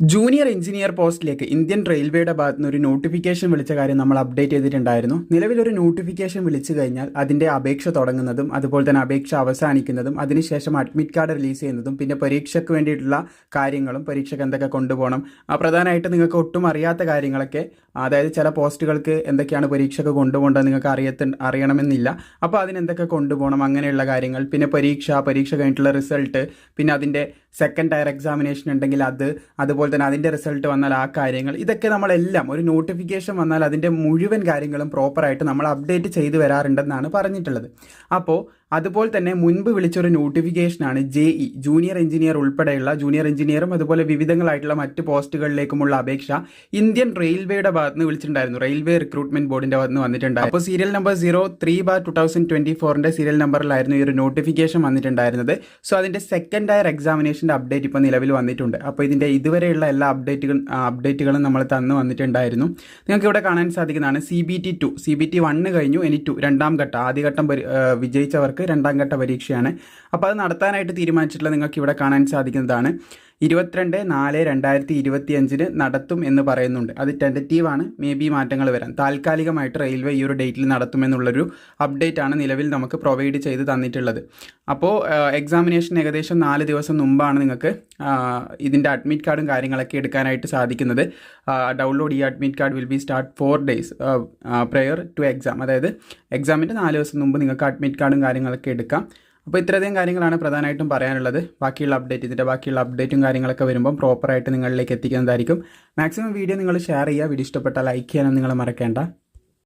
Junior engineer പോസ്റ്റിലേക്ക് Indian റെയിൽവേയുടെ ഭാഗത്ത് നിന്ന് ഒരു നോട്ടിഫിക്കേഷൻ വിളിച്ച കാര്യം നമ്മൾ അപ്ഡേറ്റ് ചെയ്തിട്ടുണ്ടായിരുന്നു. നിലവിലൊരു നോട്ടിഫിക്കേഷൻ വിളിച്ചു കഴിഞ്ഞാൽ അതിന്റെ അപേക്ഷ തുടങ്ങുന്നതും അതുപോലെ തന്നെ അപേക്ഷ അവസാനിക്കുന്നതും അതിനുശേഷം അഡ്മിറ്റ് കാർഡ് റിലീസ് ചെയ്യുന്നതും പിന്നെ പരീക്ഷയ്ക്ക് വേണ്ടിയിട്ടുള്ള കാര്യങ്ങളും പരീക്ഷയ്ക്ക് എന്തൊക്കെ കൊണ്ടുപോകണം പ്രധാനമായിട്ട് നിങ്ങൾക്ക് ഒട്ടും അറിയാത്ത കാര്യങ്ങളൊക്കെ അതായത് ചില പോസ്റ്റുകൾക്ക് എന്തൊക്കെയാണ് പരീക്ഷയ്ക്ക് കൊണ്ടുപോകേണ്ടത് നിങ്ങൾക്ക് അറിയത്ത അറിയണമെന്നില്ല. അപ്പോൾ അതിനെന്തൊക്കെ കൊണ്ടുപോകണം അങ്ങനെയുള്ള കാര്യങ്ങൾ പിന്നെ പരീക്ഷ പരീക്ഷ കഴിഞ്ഞിട്ടുള്ള റിസൾട്ട് പിന്നെ അതിന്റെ സെക്കൻഡ് ടയർ എക്സാമിനേഷൻ ഉണ്ടെങ്കിൽ അത് അതുപോലെ തന്നെ അതിന്റെ റിസൾട്ട് വന്നാൽ ആ കാര്യങ്ങൾ. ഇതൊക്കെ നമ്മളെല്ലാം ഒരു നോട്ടിഫിക്കേഷൻ വന്നാൽ അതിന്റെ മുഴുവൻ കാര്യങ്ങളും പ്രോപ്പറായിട്ട് നമ്മൾ അപ്ഡേറ്റ് ചെയ്തു വരാറുണ്ടെന്നാണ് പറഞ്ഞിട്ടുള്ളത്. അപ്പോൾ അതുപോലെ തന്നെ മുൻപ് വിളിച്ചൊരു നോട്ടിഫിക്കേഷനാണ് ജെ ഇ ജൂനിയർ എഞ്ചിനീയർ ഉൾപ്പെടെയുള്ള ജൂനിയർ എഞ്ചിനീയറും അതുപോലെ വിവിധങ്ങളായിട്ടുള്ള മറ്റ് പോസ്റ്റുകളിലേക്കുമുള്ള അപേക്ഷ ഇന്ത്യൻ റെയിൽവേയുടെ ഭാഗത്ത് നിന്ന് വിളിച്ചിട്ടുണ്ടായിരുന്നു. റെയിൽവേ റിക്രൂട്ട്മെന്റ് ബോർഡിന്റെ ഭാഗത്ത് നിന്ന് വന്നിട്ടുണ്ടായിരുന്നു. അപ്പോൾ serial number zero three bar two thousand twenty ഫോറിന്റെ സീരിയൽ നമ്പറിലായിരുന്നു ഈ ഒരു നോട്ടിഫിക്കേഷൻ വന്നിട്ടുണ്ടായിരുന്നത്. സോ അതിന്റെ സെക്കൻഡ് ഹയർ എക്സാമിനേഷന്റെ അപ്ഡേറ്റ് ഇപ്പോൾ നിലവിൽ വന്നിട്ടുണ്ട്. അപ്പോൾ ഇതിന്റെ ഇതുവരെയുള്ള എല്ലാ അപ്ഡേറ്റുകൾ അപ്ഡേറ്റുകളും നമ്മൾ തന്നു വന്നിട്ടുണ്ടായിരുന്നു. നിങ്ങൾക്ക് ഇവിടെ കാണാൻ സാധിക്കുന്നതാണ് C B T two. C B T one കഴിഞ്ഞു. ഇനി ടു രണ്ടാം ഘട്ടം. ആദ്യഘട്ടം വിജയിച്ചവർക്ക് രണ്ടാം ഘട്ട പരീക്ഷയാണ്. അപ്പോൾ അത് നടത്താനായിട്ട് തീരുമാനിച്ചിട്ടുള്ള നിങ്ങൾക്ക് ഇവിടെ കാണാൻ സാധിക്കുന്നതാണ്. ഇരുപത്തിരണ്ട് നാല് രണ്ടായിരത്തി ഇരുപത്തി അഞ്ചിന് നടത്തും എന്ന് പറയുന്നുണ്ട്. അത് ടെന്ററ്റീവാണ് മേ ബി മാറ്റങ്ങൾ വരാൻ താൽക്കാലികമായിട്ട് റെയിൽവേ ഈ ഒരു ഡേറ്റിൽ നടത്തുമെന്നുള്ളൊരു അപ്ഡേറ്റ് ആണ് നിലവിൽ നമുക്ക് പ്രൊവൈഡ് ചെയ്ത് തന്നിട്ടുള്ളത്. അപ്പോൾ എക്സാമിനേഷൻ ഏകദേശം നാല് ദിവസം മുമ്പാണ് നിങ്ങൾക്ക് ഇതിന്റെ അഡ്മിറ്റ് കാർഡും കാര്യങ്ങളൊക്കെ എടുക്കാനായിട്ട് സാധിക്കുന്നത്. ഡൗൺലോഡ് ഈ admit card will be start four days prior to exam അതായത് എക്സാമിന്റെ നാല് ദിവസം മുമ്പ് നിങ്ങൾക്ക് അഡ്മിറ്റ് കാർഡും കാര്യങ്ങളൊക്കെ എടുക്കാം. അപ്പോൾ ഇത്രയധികം കാര്യങ്ങളാണ് പ്രധാനമായിട്ടും പറയാനുള്ളത്. ബാക്കിയുള്ള അപ്ഡേറ്റ് ഇതിന്റെ ബാക്കിയുള്ള അപ്ഡേറ്റും കാര്യങ്ങളൊക്കെ വരുമ്പോൾ പ്രോപ്പറായിട്ട് നിങ്ങളിലേക്ക് എത്തിക്കുന്നതായിരിക്കും. മാക്സിമം വീഡിയോ നിങ്ങൾ ഷെയർ ചെയ്യുക. വീഡിയോ ഇഷ്ടപ്പെട്ടാൽ ലൈക്ക് ചെയ്യാനും നിങ്ങൾ മറക്കേണ്ട.